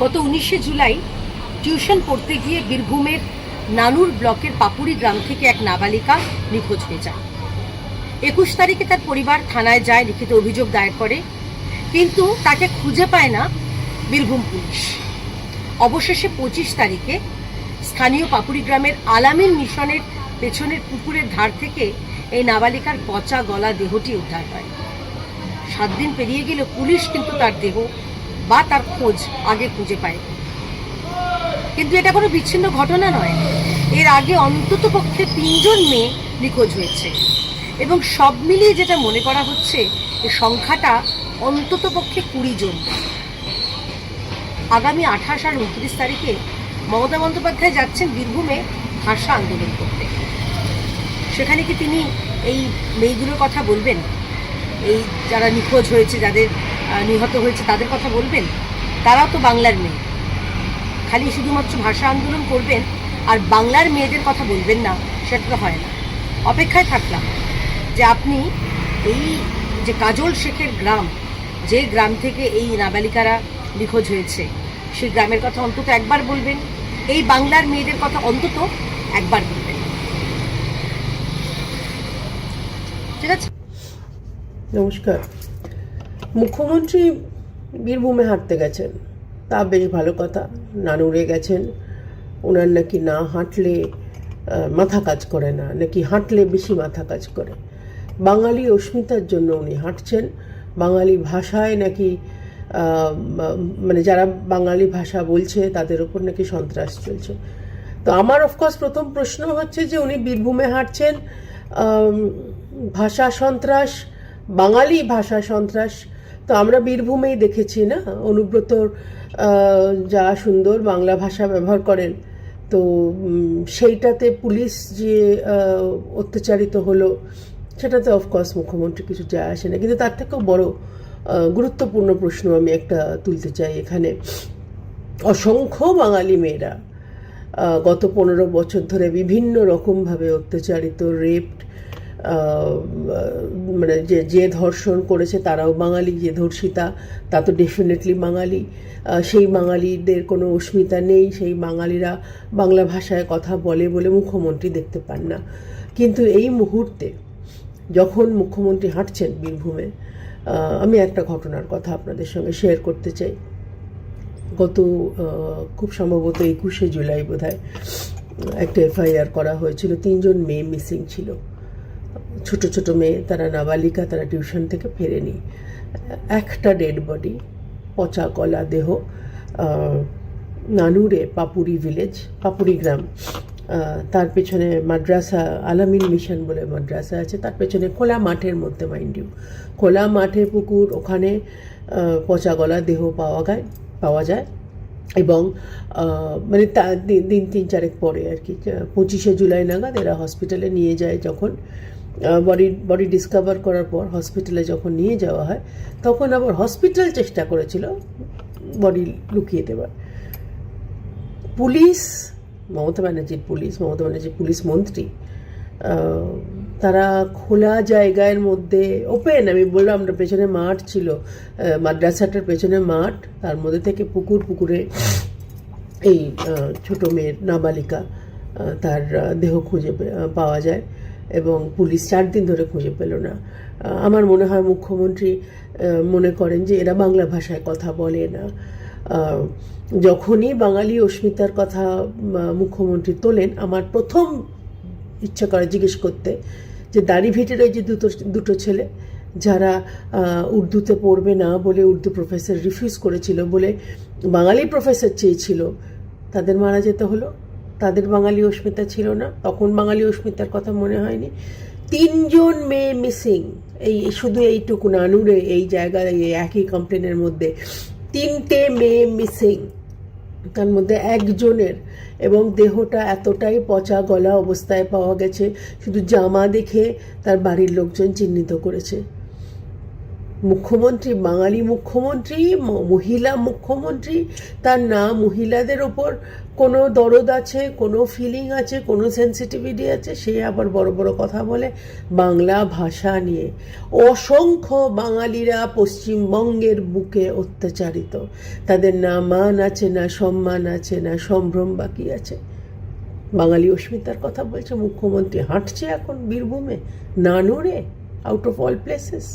গত উনিশে জুলাই টিউশন পড়তে গিয়ে বীরভূমের নানুর ব্লকের পাপুরি গ্রাম থেকে এক নাবালিকা নিখোঁজ হয়ে যায়। একুশ তারিখে তার পরিবার থানায় যায়, লিখিত অভিযোগ দায়ের করে, কিন্তু তাকে খুঁজে পায় না বীরভূম পুলিশ। অবশেষে পঁচিশ তারিখে স্থানীয় পাপুরি গ্রামের আলামিন মিশনের পেছনের পুকুরের ধার থেকে এই নাবালিকার পচা গলা দেহটি উদ্ধার হয়। সাত দিন পেরিয়ে গেলে পুলিশ কিন্তু তার দেহ বা তার খোঁজ আগে খুঁজে পায়। কিন্তু এটা কোনো বিচ্ছিন্ন ঘটনা নয়। এর আগে অন্তত পক্ষে তিনজন মেয়ে নিখোঁজ হয়েছে। এবং সব মিলিয়ে যেটা মনে করা হচ্ছে এই সংখ্যাটা অন্তত পক্ষে কুড়ি জন। আগামী আঠাশ আর উনত্রিশ তারিখে মমতা বন্দ্যোপাধ্যায় যাচ্ছেন বীরভূমে ভাষা আন্দোলন করতে। সেখানে কি তিনি এই মেয়েগুলোর কথা বলবেন? এই যারা নিখোঁজ হয়েছে, যাদের নিহত হয়েছে, তাদের কথা বলবেন? তারাও তো বাংলার মেয়ে। খালি শুধুমাত্র ভাষা আন্দোলন করবেন আর বাংলার মেয়েদের কথা বলবেন না, সেটা তো হয় না। অপেক্ষায় থাকলাম যে আপনি এই যে কাজল শেখের গ্রাম, যে গ্রাম থেকে এই নাবালিকারা নিখোঁজ হয়েছে, সেই গ্রামের কথা অন্তত একবার বলবেন, এই বাংলার মেয়েদের কথা অন্তত একবার বলবেন। ঠিক আছে? নমস্কার। মুখ্যমন্ত্রী বীরভূমে হাঁটতে গেছেন। তা বেশ ভালো কথা। নানুরে গেছেন। ওনার নাকি না হাঁটলে মাথা কাজ করে না, নাকি হাঁটলে বেশি মাথা কাজ করে। বাঙালি অস্মিতার জন্য উনি হাঁটছেন। বাঙালি ভাষায় নাকি মানে যারা বাঙালি ভাষা বলছে, তাদের উপর নাকি সন্ত্রাস চলছে। তো আমার অফকোর্স প্রথম প্রশ্ন হচ্ছে যে উনি বীরভূমে হাঁটছেন। ভাষা সন্ত্রাস, বাঙালি ভাষা সন্ত্রাস তো আমরা বীরভূমেই দেখেছি না? অনুব্রতর যা সুন্দর বাংলা ভাষা ব্যবহার করেন, তো সেইটাতে পুলিশ যে অত্যাচারিত হলো, সেটাতে অফকোর্স মুখ্যমন্ত্রী কিছু যায় আসে না। কিন্তু তার থেকেও বড় গুরুত্বপূর্ণ প্রশ্ন আমি একটা তুলতে চাই এখানে। অসংখ্য বাঙালি মেয়েরা গত পনেরো বছর ধরে বিভিন্ন রকমভাবে অত্যাচারিত রেপড মানে যে যে ধর্ষণ করেছে তারাও বাঙালি, যে ধর্ষিতা, তা তো ডেফিনেটলি বাঙালি। সেই বাঙালিদের কোনো অস্মিতা নেই, সেই বাঙালিরা বাংলা ভাষায় কথা বলে বলে মুখ্যমন্ত্রী দেখতে পান না। কিন্তু এই মুহূর্তে যখন মুখ্যমন্ত্রী হাঁটছেন বীরভূমে আমি একটা ঘটনার কথা আপনাদের সঙ্গে শেয়ার করতে চাই। গত খুব সম্ভবত একুশে জুলাই বোধহয় একটা এফআইআর করা হয়েছিল। তিনজন মেয়ে মিসিং ছিল। ছোট ছোট মেয়ে, তারা নাবালিকা, তারা টিউশন থেকে ফেরেনি একটা ডেড বডি, পচা গলা দেহ নানুরে পাপুরি ভিলেজ, পাপুরি গ্রাম। তার পেছনে মাদ্রাসা, আলামিন মিশন বলে মাদ্রাসা আছে, তার পেছনে খোলা মাঠের মধ্যে মাইন্ড ইউ খোলা মাঠে পুকুর, ওখানে পচা গলা দেহ পাওয়া যায় পাওয়া যায়। এবং মানে তা, দিন দিন তিন চারেক পরে আর কি, পঁচিশে জুলাই নাগাদ এরা হসপিটালে নিয়ে যায় যখন। বডি বডি ডিসকভার করার পর হসপিটালে যখন নিয়ে যাওয়া হয়, তখন আবার হসপিটাল চেষ্টা করেছিল বডি লুকিয়ে দেওয়ার পুলিশ, মমতা ব্যানার্জির পুলিশ, মমতা ব্যানার্জির পুলিশ মন্ত্রী তারা খোলা জায়গার মধ্যে ওপেন আমি বললাম না পেছনে মাঠ ছিল মাদ্রাসাটার পেছনে মাঠ, তার মধ্যে থেকে পুকুর পুকুরে এই ছোট মেয়ের নাবালিকা তার দেহ খুঁজে পাওয়া যায়। এবং পুলিশ চার দিন ধরে খুঁজে পেল না। আমার মনে হয় মুখ্যমন্ত্রী মনে করেন যে এরা বাংলা ভাষায় কথা বলে না। যখনই বাঙালি অস্মিতার কথা মুখ্যমন্ত্রী তোলেন, আমার প্রথম ইচ্ছা করে জিজ্ঞেস করতে যে দাড়ি ভিটের ওই যে দুটো দুটো ছেলে, যারা উর্দুতে পড়বে না বলে উর্দু প্রফেসর রিফিউজ করেছিল বলে বাঙালি প্রফেসর চেয়েছিল, তাদের মারা যেতে হলো। তাদের বাঙালি অস্মিতা ছিল না। তখন বাঙালি অস্মিতার কথা মনে হয়নি। তিনজন মেয়ে মিসিং এই শুধু এইটুকু নানুরে এই জায়গায় এই একই কমপ্লেনের মধ্যে তিনটে মেয়ে মিসিং তার মধ্যে একজনের এবং দেহটা এতটাই পচা গলা অবস্থায় পাওয়া গেছে, শুধু জামা দেখে তার বাড়ির লোকজন চিহ্নিত করেছে। মুখ্যমন্ত্রী, বাঙালি মুখ্যমন্ত্রী মহিলা মুখ্যমন্ত্রী, তার না মহিলাদের ওপর কোনো দরদ আছে, কোনো ফিলিং আছে, কোনো সেন্সিটিভিটি আছে, সে আবার বড় বড় কথা বলে বাংলা ভাষা নিয়ে। অসংখ্য বাঙালিরা পশ্চিমবঙ্গের বুকে অত্যাচারিত। তাদের না মান আছে, না সম্মান আছে, না সম্ভ্রম বাকি আছে। বাঙালি অস্মিতার কথা বলছে, মুখ্যমন্ত্রী হাঁটছে এখন বীরভূমে না নড়ে আউট অফ অল প্লেসেস